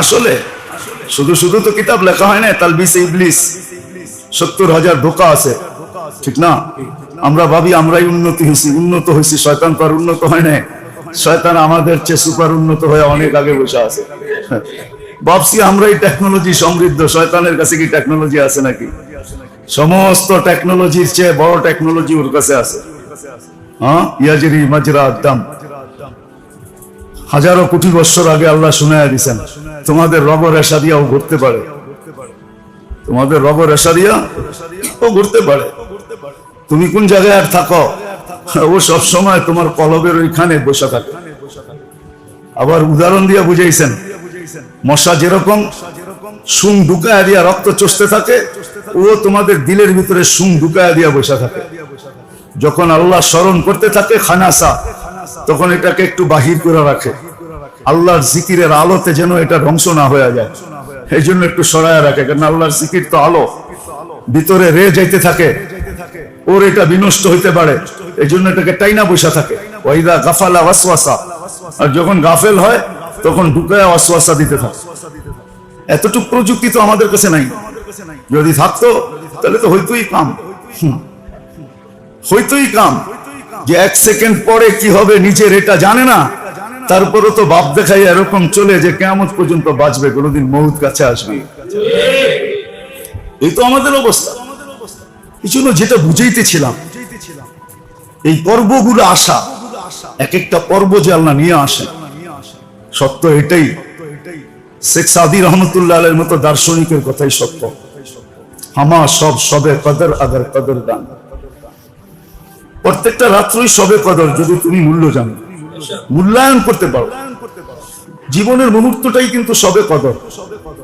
আসলে শুধু শুধু তো কিতাব লেখা হয় না, তালবিস ইবলিস। সত্তর হাজার ধোকা আছে। ঠিক না? আমরা ভাবি আমরাই উন্নতি হয়েছি, উন্নত হয়েছি, শয়তান তো আর উন্নত হয় না শয়তান আমাদের চেয়ে সুপার উন্নত হয়ে অনেক আগে বসে আছে। ভাবছি আমরাই টেকনোলজি সমৃদ্ধ, শয়তানের কাছে কি টেকনোলজি আছে নাকি? সমস্ত টেকনোলজির চেয়ে বড় টেকনোলজি ওর কাছে আছে। হ্যাঁ? ইয়াজিরি, মাজরা, আদাম। হাজারো কোটি বছর আগে আল্লাহ শুনাইয়া দিছেন। তোমাদের রব রেশা দিয়াও ঘুরতে পারে। তোমাদের রব রেশা দিয়া ও ঘুরতে পারে। তুমি কোন জায়গায় আর থাকো? ও সব সময় তোমার কলবের ওইখানে বসে থাকে। আবার উদাহরণ দিয়া বুঝাইছেন, মশা যেরকম সুং ঢুকায়া দিয়া রক্ত চষতে থাকে, ও তোমাদের দিলের ভিতরে সুং ঢুকায়া দিয়া বসে থাকে। যখন আল্লাহ স্মরণ করতে থাকে খানাসা, তখন এটাকে একটু বাহির করে রাখে। আল্লাহর জিকিরের আলোতে যেন এটা ধ্বংস না হয়ে যায়। এই জন্য একটু সরায় রাখে, কারণ আল্লাহর জিকির তো আলো। ভিতরে রে যাইতে থাকে। ওর এটা বিনষ্ট হইতে পারে। এই জন্য এটাকে টাইনা বসা থাকে। ওইদা গাফালা ওয়াসওয়াসা। আর যখন গাফেল হয়, তখন ঢুকায় ওয়াসওয়াসা দিতে থাকে। এতটুকু প্রযুক্তি তো আমাদের কাছে নাই। যদি থাকতো, তাহলে তো হইতোই কাম। হইতোই কাম। যে এক সেকেন্ড পরে কি হবে, নিজের এটা জানে না তারপরে তো বাপ দেখাই এরকম চলে যে কেমন পর্যন্ত বাঁচবে, কোনোদিন মৌত কাছে আসবে। এই তো আমাদের অবস্থা। এই জন্য যেটা বুঝাইতেছিলাম, এই পর্বগুলো আসা এক একটা পর্ব যে আল্লাহ নিয়ে আসে, সত্য এটাই। শেখ সাদি রহমতুল্লাহ মতো দার্শনিকের কথাই সত্য। হামা সব সবে কদর আদর কদর দান। প্রত্যেকটা রাত্রই সবে কদর, যদি তুমি মূল্য জানো। মূল্যায়ন করতে পারো। জীবনের মুহূর্তটাই কিন্তু সবে কদর।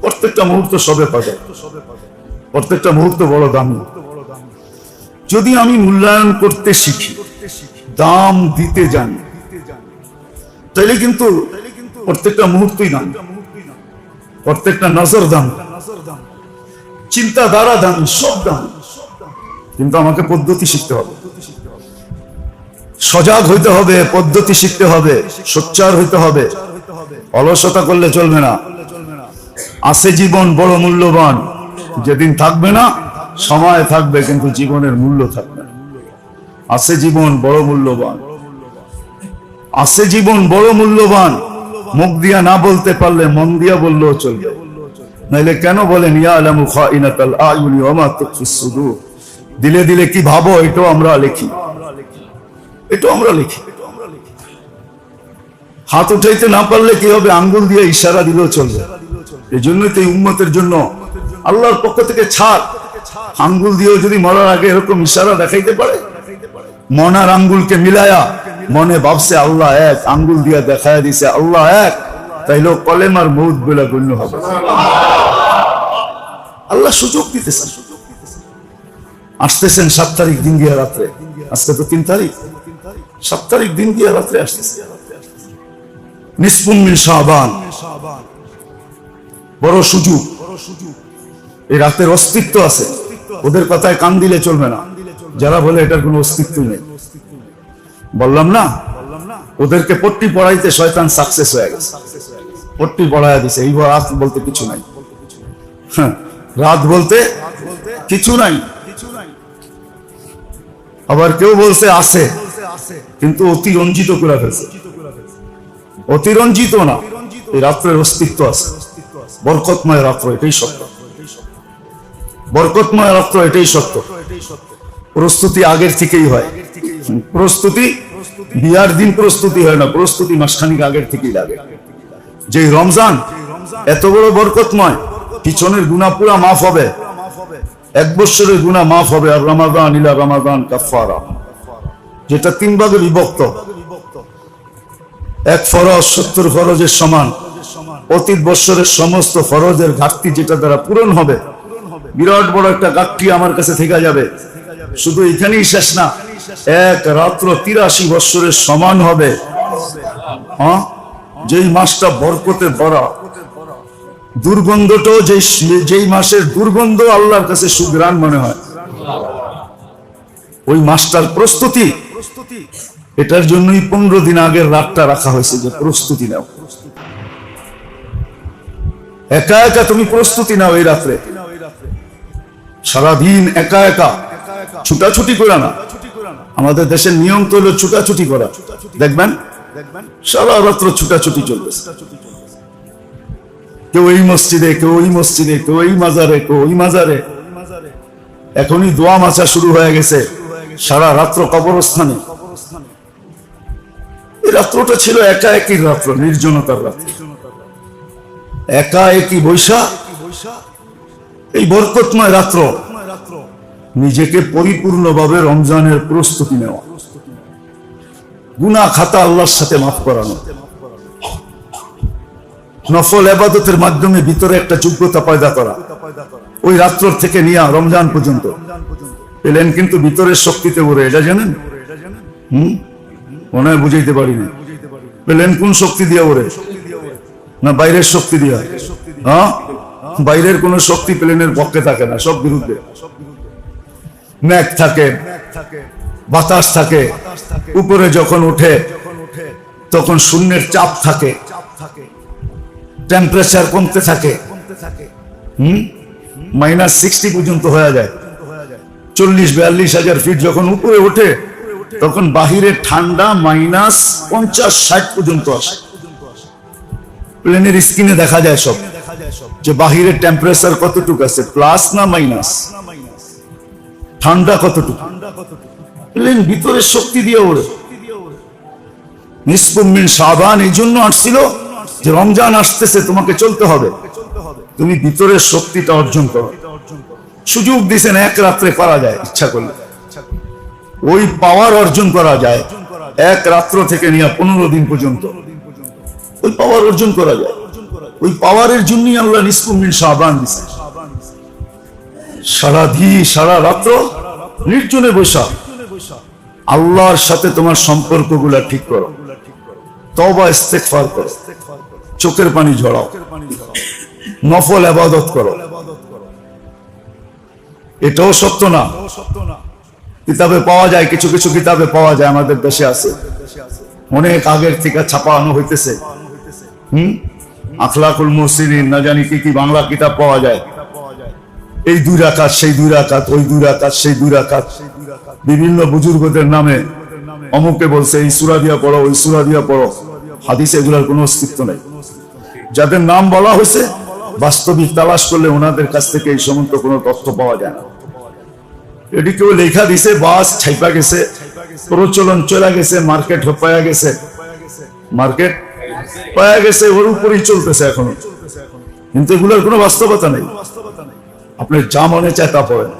প্রত্যেকটা মুহূর্ত সবে কদর। প্রত্যেকটা মুহূর্ত বড় দামি। যদি আমি মূল্যায়ন করতে শিখি দাম দিতে জানি তাইলে কিন্তু প্রত্যেকটা মুহূর্তই দাম। প্রত্যেকটা নজর দাম। চিন্তাধারা দাম সব দাম। কিন্তু আমাকে পদ্ধতি শিখতে হবে। সজাগ হইতে হবে, পদ্ধতি শিখতে হবে, সোচ্চার হইতে হবে। অলসতা করলে চলবে না। আছে জীবন বড় মূল্যবান। যেদিন থাকবে না, সময় থাকবে, কিন্তু জীবনের মূল্য থাকবে আছে জীবন বড় মূল্যবান। আছে জীবন বড় মূল্যবান। মুখ দিয়া না বলতে পারলে মন দিয়া বললেও চলবে। নাইলে কেন বলেন, ইয়া দিলে দিলে কি ভাবো, এটাও আমরা লিখি। এটাও আমরা লিখি। হাত উঠাইতে না পারলে কি হবে? আঙ্গুল দিয়ে ইশারা দিলেও চলবে। এই জন্যই তো উম্মতের জন্য আল্লাহর পক্ষ থেকে ছাড়। আঙ্গুল দিয়েও যদি মরার আগে এরকম ইশারা দেখাইতে পারে? মনার আঙ্গুলকে মিলায়া মনে ভাবছে, আল্লাহ এক। আঙ্গুল দিয়া দেখায় দিছে, আল্লাহ এক। তাইলে কলেমার মৌত বলে গণ্য হবে আল্লাহ সুযোগ দিতেছেন আসতেছেন সাত তারিখ দিন দিয়া রাত্রে। আজকে তো তিন তারিখ। তারিখ দিন দিয়া রাত্রে আসতেছে। বড় সুযোগ। এই রাতের অস্তিত্ব আছে। ওদের কথায় কান দিলে চলবে না। যারা বলে এটার কোনো অস্তিত্ব নেই। বললাম না ওদেরকে পট্টি পড়াইতে শয়তান সাকসেস হয়ে গেছে। পট্টি পড়াইয়া দিছে। এই রাত বলতে কিছু নাই। হ্যাঁ, রাত বলতে কিছু নাই। আবার কেউ বলছে আছে। কিন্তু অতিরঞ্জিত করে ফেলছে। অতিরঞ্জিত না, এই রাত্রের অস্তিত্ব আছে। বরকতময় রাত্র, এটাই সত্য। বরকতময় রাত্র, এটাই সত্য। প্রস্তুতি আগের থেকেই হয়। প্রস্তুতি বিয়ার দিন প্রস্তুতি হয় না, প্রস্তুতি মাসখানিক আগের থেকেই লাগে। যে রমজান এত বড় বরকতময়, পিছনের গুণা পুরা মাফ হবে। এক বছরের গুণা মাফ হবে, আর রমাদান ইলা রমাদান কাফারা যেটা তিন ভাগে বিভক্ত। এক ফরজ, সত্তর ফরজের সমান। অতীত বৎসরের সমস্ত ফরজের ঘাটতি যেটা দ্বারা পূরণ হবে, বিরাট বড় একটা ঘাটতি আমার কাছে থেকে যাবে। শুধু এখানেই শেষ না, এক রাত্র তিরাশি বৎসরের সমান হবে। হ্যাঁ? যেই মাসটা বরকতে ভরা দুর্গন্ধটাও যেই যেই মাসের দুর্গন্ধ আল্লাহর কাছে সুগ্রাণ মনে হয়। ওই মাসটার প্রস্তুতি এটার জন্যই পনেরো দিন আগের রাতটা রাখা হয়েছে যে প্রস্তুতি নাও। একা একা তুমি প্রস্তুতি নাও এই রাত্রে। সারাদিন একা একা। ছুটাছুটি করে না। আমাদের দেশের নিয়ম তো হলো ছুটাছুটি করা। দেখবেন? সারা রাত্র ছুটাছুটি চলবে কেউ এই মসজিদে, কেউ ওই মসজিদে, কেউ এই মাজারে, কেউ ওই মাজারে। এখনই দোয়া মাচা শুরু হয়ে গেছে। সারা রাত্র কবরস্থানে। রাত্রটা ছিল একা একই রাত্র, নির্জনতার রাত্র। একা একই বৈশা এই বরকতময় রাত্র, নিজেকে পরিপূর্ণভাবে রমজানের প্রস্তুতি নেওয়া। গুনা খাতা আল্লাহর সাথে মাফ করানো। নফল আবাদতের মাধ্যমে ভিতরে একটা যোগ্যতা পয়দা করা। ওই রাত্র থেকে নিয়ে রমজান পর্যন্ত। পেলেন কিন্তু ভিতরের শক্তিতে ওরে, এটা জানেন? হুম? মনে হয় বুঝাইতে পারি না। পেলেন কোন শক্তি দিয়ে ওরে? না, বাইরের শক্তি দিয়া? হ্যাঁ? বাইরের কোন শক্তি প্লেনের পক্ষে থাকে না, সব বিরুদ্ধে। ম্যাক থাকে, বাতাস থাকে, উপরে যখন ওঠে, তখন শূন্যের চাপ থাকে টেম্পারেচার কমতে থাকে, হুম? মাইনাস সিক্সটি পর্যন্ত হয়ে যায়। চল্লিশ, বিয়াল্লিশ হাজার ফিট যখন উপরে ওঠে তখন বাহিরে ঠান্ডা মাইনাস পঞ্চাশ, ষাট পর্যন্ত আসে। প্লেনের স্ক্রিনে দেখা যায় সব, যে বাহিরের টেম্পারেচার কতটুকু আছে? প্লাস না মাইনাস ঠান্ডা কতটুকু? প্লেন ভিতরে শক্তি দিয়ে ওড়ে। নিষ্পমিন সাবান এই জন্য আসছিল যে রমজান আসতেছে, তোমাকে চলতে হবে। তুমি ভিতরের শক্তিটা অর্জন করো। সুযোগ দিছেন এক রাত্রে করা যায়, ইচ্ছা করলে। ওই পাওয়ার অর্জন করা যায় এক রাত্র থেকে নিয়ে পনেরো দিন পর্যন্ত। ওই পাওয়ার অর্জন করা যায়। ওই পাওয়ারের জন্যই আল্লাহ নিষ্কুমিন সাবান দিছে। সারা ধি সারা রাত্র নির্জনে বৈশা আল্লাহর সাথে তোমার সম্পর্কগুলা ঠিক করো। তবা ইস্তেকফার করো। চোখের পানি ঝরাও। নফল আবাদত করো। এটাও সত্য না। কিতাবে পাওয়া যায়, কিছু কিছু কিতাবে পাওয়া যায়, আমাদের দেশে আছে। অনেক আগের থেকে ছাপানো হইতেছে। হুম? আখলাকুল মুসিরিন না জানি কি কি বাংলা কিতাব পাওয়া যায়। এই দুই রাকাত, সেই দুই রাকাত, ওই দুই রাকাত, সেই দুই রাকাত। বিভিন্ন বুজুর্গদের নামে অমুকে বলছে, এই সুরা দিয়া পড়ো, ওই সুরা দিয়া পড়ো। হাদিসে এগুলার কোনো অস্তিত্ব নেই। যাদের নাম বলা হয়েছে, বাস্তবিক তালাশ করলে ওনাদের কাছ থেকে এই সমস্ত কোনো তথ্য পাওয়া যায় না। এটি কেউ লেখা দিছে, বাস ছাইপা গেছে, প্রচলন চলে গেছে, মার্কেট পায়া গেছে। মার্কেট পায়া গেছে, ওর উপরেই চলতেছে এখনও। কিন্তু এগুলোর কোনো বাস্তবতা নেই। আপনি যা মনে চায় তা পড়েন,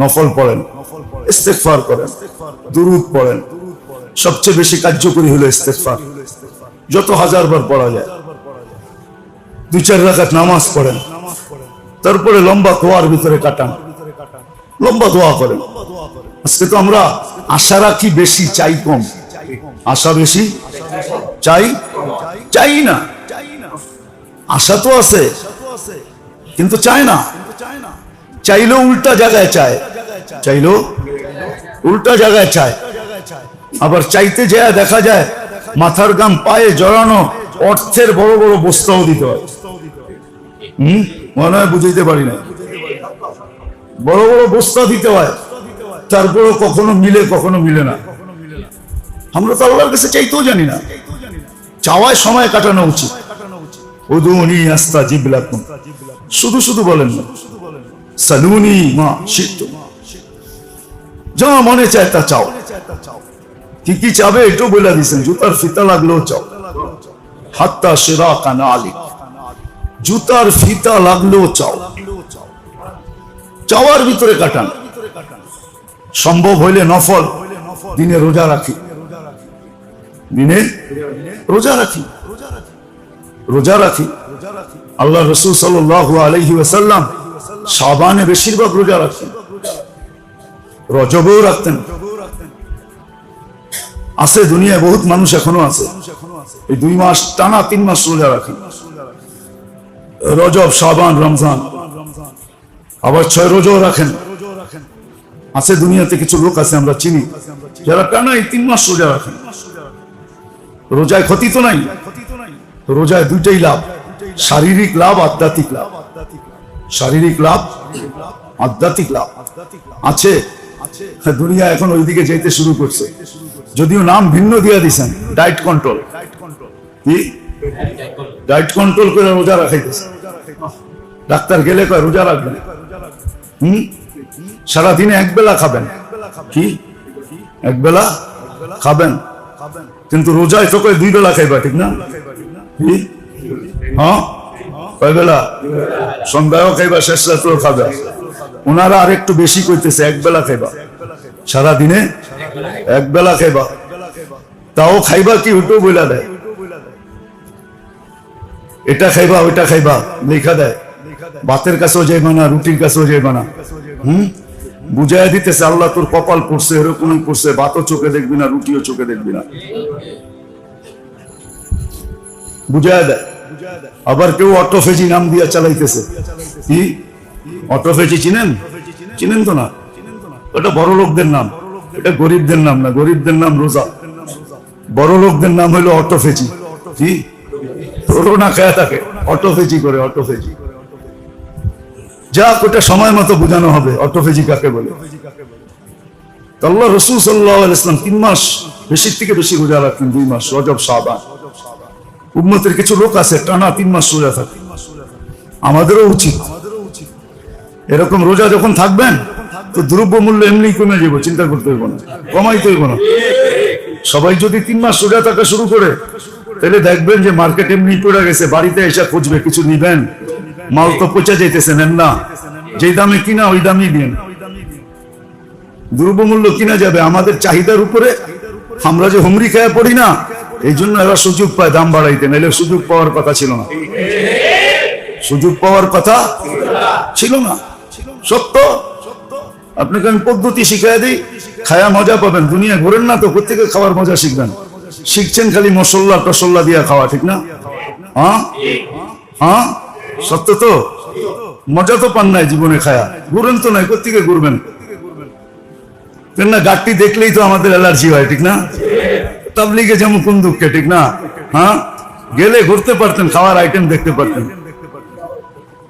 নফল পড়েন ইস্তেকফার করেন পড়েন। সবচেয়ে বেশি কার্যকরী হলো ইস্তেকফার যত হাজার বার পড়া যায়, দুই চার রাখাত নামাজ পড়েন, তারপরে লম্বা দোয়ার ভিতরে কাটান। লম্বা দোয়া করেন। আজকে তো আমরা আশা রাখি বেশি, চাই কম। আশা বেশি? চাই? চাই না। আশা তো আছে, কিন্তু চায় না। চাইলেও উল্টা জায়গায় চায়। চাইলেও উল্টা জায়গায় চায়। আবার চাইতে যায়, দেখা যায়, মাথার গাম পায়ে জড়ানো অর্থের বড় বড় বস্তাও দিতে হয়। হম? মনে হয় বুঝাইতে পারি না। বড় বড় বস্তা দিতে হয়। তারপরে কখনো মিলে কখনো মিলে না। আমরা তো আল্লাহর কাছে চাইতেও জানি না। চাওয়ায় সময় কাটানো উচিত। আস্তা শুধু শুধু বলেন না। সালুনি মা শিত যা মনে চায় তা চাও। কি কি চাবে এটাও বলে দিয়েছেন। জুতার ফিতা লাগলেও চাও। হাত্তা সেরা কানা জুতার ফিতা লাগলেও চাও। চাওয়ার ভিতরে কাটান। সম্ভব হইলে নফল দিনে রোজা রাখি। দিনে রোজা রাখি। রোজা রাখি। আল্লাহ রসুল আলাইহি ওয়াসাল্লাম সাবানে বেশিরভাগ রোজা রাখতেন রজবেও রাখতেন। আছে দুনিয়ায় বহুত মানুষ এখনও আছে। এই দুই মাস টানা তিন মাস রোজা রাখেন রজব সাবান রমজান। আবার ছয় রোজাও রাখেন। আছে দুনিয়াতে কিছু লোক আছে আমরা চিনি, যারা টানা এই তিন মাস রোজা রাখেন। রোজায় ক্ষতি তো নাই, রোজায় দুইটাই লাভ, শারীরিক লাভ, আধ্যাত্মিক লাভ। শারীরিক লাভ, আধ্যাত্মিক লাভ। আছে, দুনিয়া এখন ওইদিকে যেতে শুরু করছে। যদিও নাম ভিন্ন দিয়ে দিছেন, ডায়েট কন্ট্রোল। কি? ডায়েট কন্ট্রোল করে রোজা রাখাইতেছে। ডাক্তার গেলে কয়, রোজা রাখবেন? হুম? সারাদিনে এক বেলা খাবেন। কি? এক বেলা খাবেন? কিন্তু রোজায় তো দুই বেলা খাইবা, ঠিক না? হ্যাঁ? কয় বেলা? সন্ধ্যাও খাইবা, শেষ রাত্রেও খাবে ওনারা আর একটু বেশি কইতেছে, এক বেলা খাইবা। সারাদিনে এক বেলা খাইবা। তাও খাইবা কি ওটাও বইলা দেয়। এটা খাইবা, ওইটা খাইবা, লেখা দেয়। ভাতের কাছেও যাইবা না, রুটির কাছেও যাইবা না। হুম? বুঝাই দিতেছে, আল্লাহ তোর কপাল পড়ছে এরকমই পড়ছে ভাতও চোখে দেখবি না, রুটিও চোখে দেখবি না। বুঝাই দেয় আবার কেউ অটোফেজি নাম দিয়া চালাইতেছে। কি? অটোফেজি চিনেন? চিনেন তো না? ওটা বড় লোকদের নাম। এটা গরিবদের নাম না, গরিবদের নাম রোজা। বড় লোকদের নাম হলো অটোফেজি। কি? না খায় থাকে। অটোফেজি করে, অটোফেজি। যা ওটা সময় মতো বোঝানো হবে অটোফেজি কাকে বলে আল্লাহ রসুল সাল্লাহ ইসলাম তিন মাস বেশির থেকে বেশি রোজা রাখতেন, দুই মাস, রজব সাবান উম্মতের কিছু লোক আছে, টানা তিন মাস রোজা থাকে। আমাদেরও উচিত। এরকম রোজা যখন থাকবেন, তো দ্রব্য মূল্য এমনি কমে যাব, চিন্তা করতে হইব না, কমাইতে হইব না। সবাই যদি তিন মাস রোজা থাকা শুরু করে, তাহলে দেখবেন যে মার্কেট এমনি পড়ে গেছে, বাড়িতে এসে খুঁজবে, কিছু নিবেন। মাল তো পচা যাইতেছে, নেন না। যেই দামে কিনা, ওই দামই দিন। দ্রব্যমূল্য কিনা যাবে, আমাদের চাহিদার উপরে। আমরা যে হুমরি খেয়ে পড়ি না, এই জন্য এরা সুযোগ পায় দাম বাড়াইতে নাহলে সুযোগ পাওয়ার কথা ছিল না। সুযোগ পাওয়ার কথা ছিল না। সত্য? আপনাকে আমি পদ্ধতি শিখাই দিই, খায়া মজা পাবেন। দুনিয়া ঘোরেন না তো, প্রত্যেকে খাওয়ার মজা শিখবেন। শিখছেন খালি মশল্লা টসল্লা দিয়ে খাওয়া, ঠিক না? হ্যাঁ? হ্যাঁ? সত্য তো? মজা তো পান নাই জীবনে খায়া। ঘুরেন তো নাই কোথেকে ঘুরবেন? না, গাড়টি দেখলেই তো আমাদের অ্যালার্জি হয়, ঠিক না? তাবলিগে যেমন কোন দুঃখে, ঠিক না? হ্যাঁ? গেলে ঘুরতে পারতেন, খাওয়ার আইটেম দেখতে পারতেন।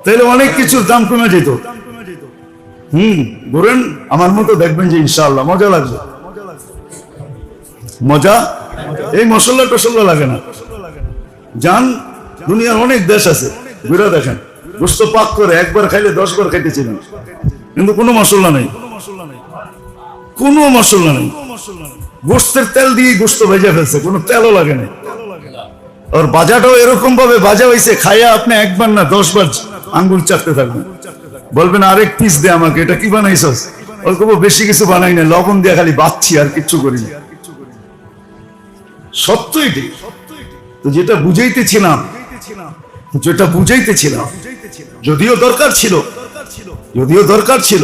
তাহলে অনেক কিছুর দাম কমে যেত। হুম, ঘুরেন, আমার মতো দেখবেন যে ইনশাআল্লাহ, মজা লাগবে। মজা? এই মশলা টসল্লা লাগে না। যান, দুনিয়ার অনেক দেশ আছে। দেখেন। গোস্ত পাক করে একবার খাইলে দশ বার কিন্তু কোনো মশলা নেই। কোনো মশলা নেই। গোস্তের তেল দিয়ে গোস্ত ফেলছে, কোনো তেলও লাগে না বাজাটাও এরকম ভাবে বাজা হয়েছে, খাইয়া আপনি একবার না দশ বার আঙ্গুল চাটতে থাকবেন। বলবেন, আরেক পিস দে আমাকে, এটা কি ওই কব, বেশি কিছু বানাই না লবণ দিয়ে খালি বাচ্ছি আর কিচ্ছু করি না। সত্যই ঠিক যেটা বুঝাইতেছিলাম যেটা বুঝাইতেছিলাম যদিও দরকার ছিল যদিও দরকার ছিল